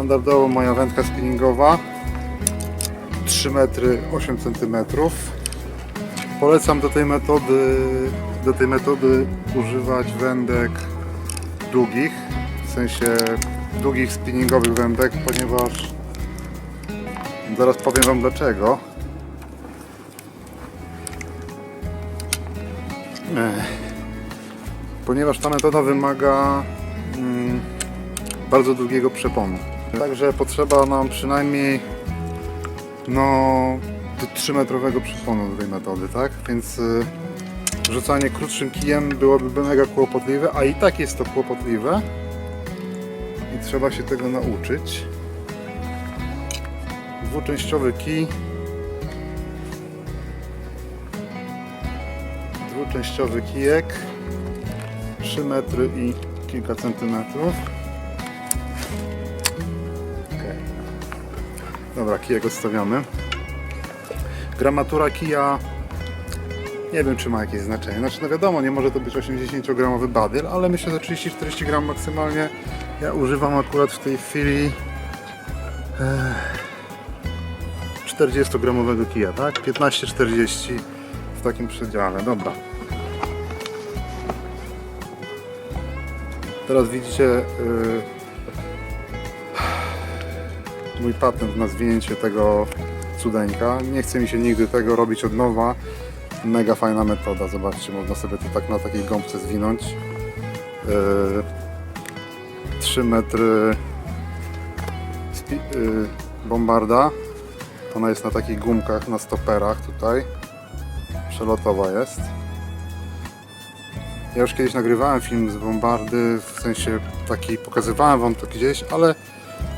Standardowo moja wędka spinningowa 3 metry 8 cm. Polecam do tej metody do tej metody używać wędek długich, w sensie długich spinningowych wędek, ponieważ zaraz powiem Wam dlaczego. Ponieważ ta metoda wymaga mm, bardzo długiego przeponu. Także potrzeba nam przynajmniej no 3-metrowego przeponu do tej metody, tak? Więc y, rzucanie krótszym kijem byłoby mega kłopotliwe, a i tak jest to kłopotliwe i trzeba się tego nauczyć. Dwuczęściowy kij dwuczęściowy kijek 3 metry i kilka centymetrów dobra kijek odstawiamy gramatura kija nie wiem czy ma jakieś znaczenie. Znaczy no wiadomo nie może to być 80 gramowy badyl ale myślę że 30-40 gram maksymalnie ja używam akurat w tej chwili 40 gramowego kija tak? 15-40 w takim przedziale. Dobra. Teraz widzicie yy, mój patent na zwinięcie tego cudeńka. Nie chce mi się nigdy tego robić od nowa. Mega fajna metoda. Zobaczcie, można sobie to tak na takiej gąbce zwinąć. Yy, 3 metry yy, bombarda. Ona jest na takich gumkach, na stoperach tutaj. Przelotowa jest. Ja już kiedyś nagrywałem film z bombardy, w sensie taki, pokazywałem wam to gdzieś, ale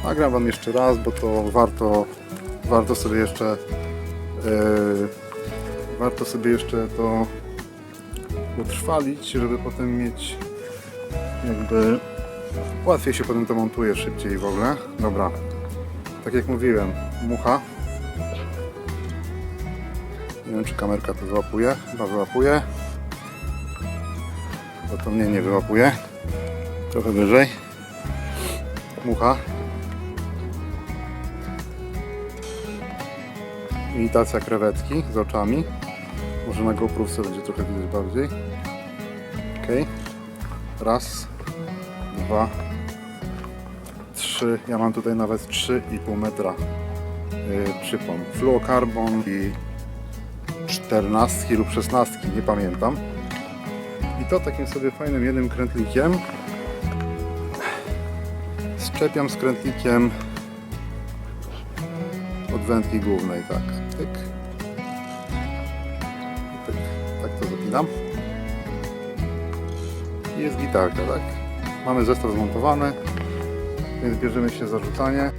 nagram wam jeszcze raz, bo to warto, warto sobie jeszcze yy, warto sobie jeszcze to utrwalić, żeby potem mieć jakby łatwiej się potem to montuje szybciej w ogóle. Dobra, tak jak mówiłem, mucha. Nie wiem czy kamerka to wyłapuje, chyba wyłapuje bo to mnie nie wyłapuje. Trochę wyżej. Mucha. Imitacja krewetki z oczami. Może na GoPrówce będzie trochę widać bardziej. Ok. Raz, dwa, trzy. Ja mam tutaj nawet 3,5 metra yy, przypon. Fluokarbon i 14 lub 16, nie pamiętam. I to takim sobie fajnym jednym krętlikiem szczepiam z krętlikiem wędki głównej, tak, tyk. I tyk. Tak to zapinam. I jest gitarka, tak. Mamy zestaw zmontowany, więc bierzemy się za rzucanie.